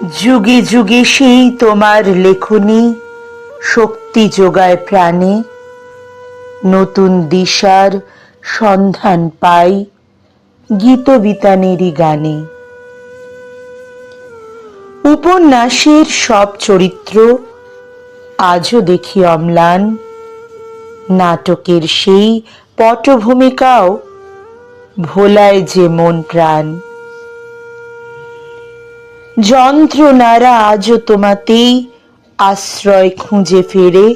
যুগে যুগে সেই তোমার লেখনী শক্তি যোগায় প্রাণে। নতুন দিশার সন্ধান পাই গীতবিতানেরই গানে। উপন্যাসের সব চরিত্র আজও দেখি অম্লান। নাটকের সেই পটভূমিকাও ভোলায় যে মন প্রাণ। যন্ত্রণারা আজও তোমাতেই আশ্রয় খুঁজে ফেরে।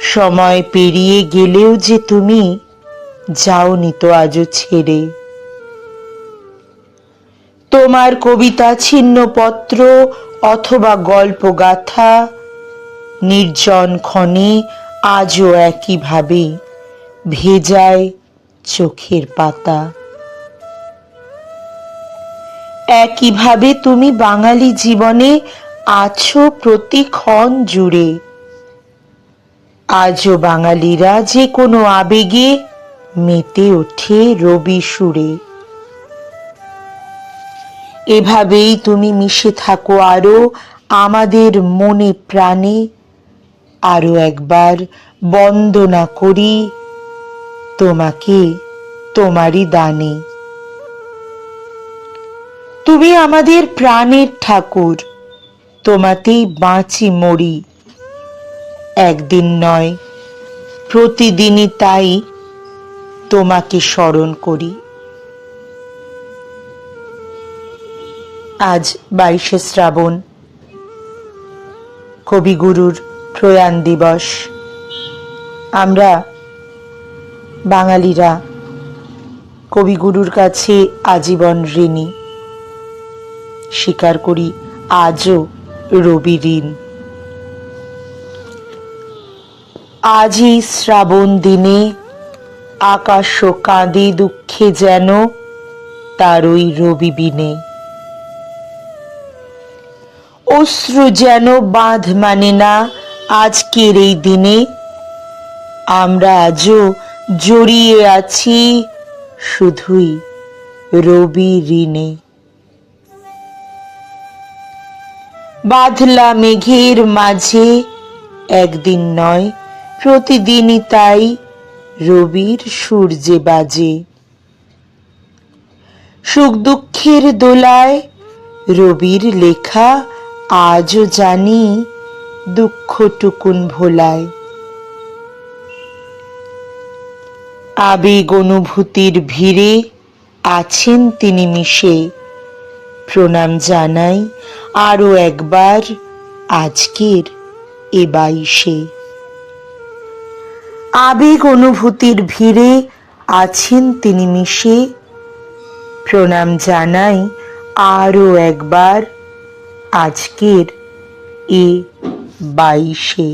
সময় পেরিয়ে গেলেও যে তুমি যাওনি তো আজও ছেড়ে। তোমার কবিতা ছিন্ন পত্র অথবা গল্প গাথা নির্জন ক্ষণে আজও একইভাবে ভেজায় চোখের পাতা। একইভাবে তুমি বাঙালি জীবনে আছো প্রতিক্ষণ জুড়ে। আজও বাঙালিরা যে কোনো আবেগে মেতে ওঠে রবি সুরে। এভাবেই তুমি মিশে থাকো আরও আমাদের মনে প্রাণে। আরও একবার বন্দনা করি তোমাকে, তোমারই দানে। তুমি আমাদের প্রাণের ঠাকুর, তোমাতেই বাঁচি মরি। একদিন নয়, প্রতিদিনই তাই তোমাকে স্মরণ করি। আজ বাইশে শ্রাবণ, কবিগুরুর প্রয়াণ দিবস। আমরা বাঙালিরা কবিগুরুর কাছে আজীবন ঋণী। স্বীকার করি, আজও রবি ঋণ আজই শ্রাবণ দিনে আকাশ কাঁদে দুঃখে যেন তার ওই রবি বিনে। অশ্রু যেন বাঁধ মানে না আজকের এই দিনে, আমরা আজও জড়িয়ে আছি শুধুই রবি ঋণে। বাঁধলা মেঘের মাঝে, একদিন নয়, প্রতিদিনই তাই রবির সূর্যে বাজে। সুখ দুঃখের দোলায় রবির লেখা, আজও জানি দুঃখটুকুন ভোলায়। আবেগ অনুভূতির ভিড়ে আছেন তিনি মিশে। প্রণাম জানাই আরও একবার আজকের এ বাইশে। আবেগ অনুভূতির ভিড়ে আছেন তিনি মিশে। প্রণাম জানাই আরও একবার আজকের এ বাইশে।